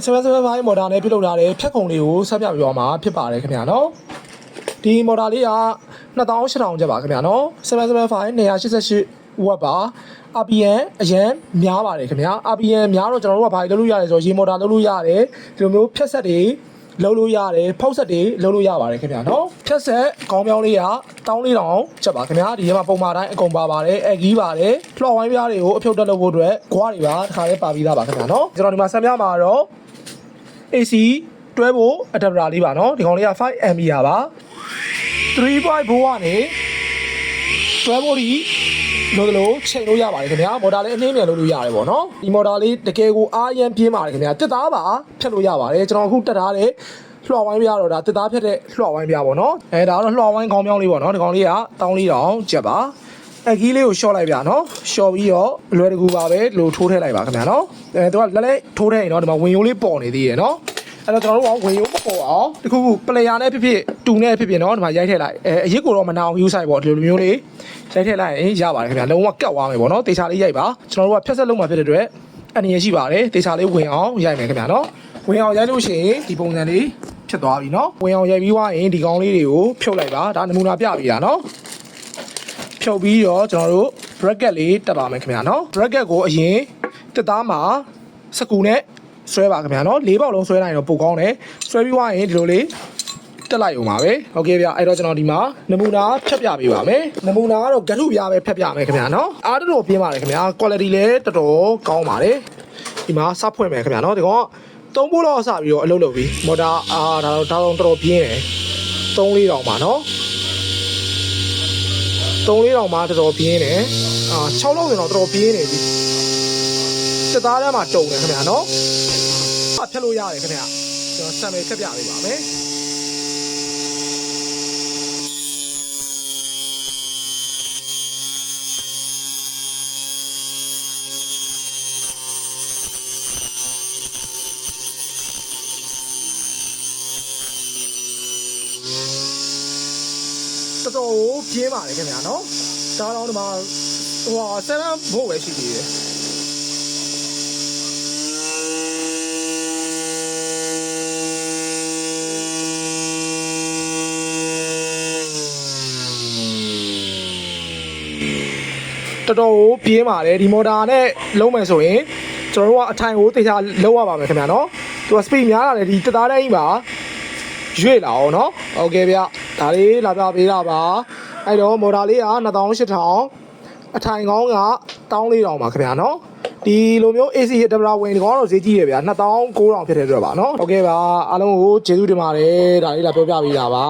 775မော်တာနဲ့ပြုလုပ်ထားတဲ့ဖြတ်ခုံလေးကိုဆက်ပြပြသွားမှာဖြစ်ပါတယ်ခင်ဗျာနော်ဒီမော်တာလေးက2800ကျပ်ပါခင်ဗျာနော်775 288ဝက်ပါ RPM အရန်များပါတယ်ခင်ဗျာ RPM များတော့ကျွန်တော်တို့ကဘာလုပ်လို့ရလဲဆိုတော့ရေမော်တာလုပ်လို့ရတယ်ဒီလိုမျိုးဖြတ်ဆက်တွေလုံးလို့ရတယ်ဖောက်ဆက်တွေလုံးလို့ရပါတယ်ခင်ဗျာနော်ဖြတ်ဆက်ခေါင်းပြောင်းလေးက1400ချက်ပါခင်ဗျာဒီထဲမှာပုံမှန်တိုင်းအကုန်ပါပါတယ်အကြီးပါတယ်လှော်ဝိုင်းပြားတွေကိုအဖြုတ်တက်လုပ်ဖို့အတွက်ဂွားတွေပါတစ်ခါလေးပါပြီးသားပါခင်ဗျာနော်ကျွန်တော်ဒီမှာဆက်ပြမှာတော့ AC တွဲဖို့ adapter လေးပါနော်ဒီကောင်လေးက 5mA ပါ3.4ကနေတွဲဖို့ဒီလို့တလို့ချိန်လို့ရပါတယ်ခင်ဗျာမော်တာလေးအနှင်းမြန်လို့လို့ရတယ်ပေါ့နော်ဒီမော်တာလေးတကယ်ကိုအားရန်ပြင်းပါတယ်ခင်ဗျာတစ်သားပါဖြတ်လို့ရပါတယ်ကျွန်တော်အခုတက်ထားတဲ့လွှော်ဝိုင်းပြတော့ဒါတစ်သားဖြတ်တဲ့လွှော်ဝိုင်းပြပေါ့နော်အဲဒါကတော့လွှော်ဝိုင်းခေါင်းပြောင်းလေးပေါ့နော်ဒီကောင်လေးက1400ကျပ်ပါ အကြီးလေးကိုရှော့လိုက်ပြနော်ရှော့ပြီးတော့အလွယ်တကူပါပဲဒီလိုထိုးထည့်လိုက်ပါခင်ဗျာနော်အဲသူကလက်လက်ထိုးထည့်ရင်တော့ဒီမှာဝင်ရိုးလေးပေါ်နေသေးရယ်နော် အဲ့တော့ကျွန်တော်တို့ကဝင်ရုံးမပေါ်အောင်တခုခုပလေယာနဲ့ဖြစ်ဖြစ်တူနဲ့ဖြစ်ဖြစ်เนาะဒီမှာရိုက်ထည့်လိုက်အဲအရစ်ကိုတော့မနာအောင်ယူဆိုင်ပေါ့ဒီလိုမျိုးလေးရိုက်ထည့်လိုက်ရင်ရပါတယ်ခင်ဗျာလုံးဝကတ်သွားမယ်ပေါ့နော်တေချာလေးရိုက်ပါကျွန်တော်တို့ကဖြတ်ဆက်လုံးမှာဖြစ်တဲ့အတွက်အနေရရှိပါတယ်တေချာလေးဝင်အောင်ရိုက်မယ်ခင်ဗျာနော်ဝင်အောင်ရိုက်လို့ရှိရင်ဒီပုံစံလေးဖြစ်သွားပြီเนาะဝင်အောင်ရိုက်ပြီးွားရင်ဒီကောင်းလေးတွေကိုဖြုတ်လိုက်ပါဒါနမူနာပြပြီလားเนาะ ဖြုတ်ပြီးတော့ကျွန်တော်တို့ bracket လေးတက်ပါမယ်ခင်ဗျာနော် bracket ကိုအရင်တက်သားမှာစကူနဲ့ဆွဲပါခင်ဗျာနော်၄ပေါက်လုံးဆွဲနိုင်တော့ပိုကောင်းတယ်ဆွဲပြီးွားရင်ဒီလိုလေးတက်လိုက်အောင်ပါပဲဟုတ်ကဲ့ဗျအဲ့တော့ကျွန်တော်ဒီမှာနမူနာဖြတ်ပြပေးပါမယ်နမူနာကတော့ဂရုပြပဲဖြတ်ပြမယ်ခင်ဗျာနော်အားတော်တော်ပြင်းပါတယ်ခင်ဗျာ quality လည်းတော်တော်ကောင်းပါတယ်ဒီမှာစဖွင့်မယ်ခင်ဗျာနော်ဒီကောသုံးဖို့တော့စပြီးတော့အလုပ်လုပ်ပြီးမော်တာအာဒါတော့တော်တော်ပြင်းတယ်၃၄တောင်ပါနော် 3လေးတောင်မှတော်တော်ပြင်းတယ်အာ6လုံးရင်တော့တော်တော်ပြင်းနေပြီစစ်သားထဲမှာတုံတယ်ခင်ဗျာနော်အဖြတ်လို့ရတယ်ခင်ဗျာကျွန်တော်ဆံမေဖြတ်ပြပေးပါမယ် တော်တော်ကိုပြင်းပါတယ်ခင်ဗျာနော်ဒါတော့ဒီမှာဟိုဟာဆယ်တန်းဖို့ပဲရှိသေးတယ်တော်တော်ကိုပြင်းပါတယ်ဒီမော်တာနဲ့လုံးမယ်ဆိုရင်ကျွန်တော်တို့ကအထိုင်ကိုတေချာလုံးရပါမယ်ခင်ဗျာနော်သူက speed များတာလေဒီတသားတိုင်းကြီးပါရွေ့လာအောင်နော်ဟုတ်ကဲ့ဗျာ ဒါလေးလာပြပေးတာပါအဲ့တော့မော်ဒါလေးက2800အထိုင်ကောင်းက14000ပါခင်ဗျာနော်ဒီလိုမျိုး AC တမရာဝင်ကောတော့ဈေးကြီးတယ်ဗျာ2900ဖြစ်တဲ့အတွက်ပါနော်ဟုတ်ကဲ့ပါအားလုံးကိုကျေးဇူးတင်ပါတယ်ဒါလေးလာပြောပြပေးတာပါ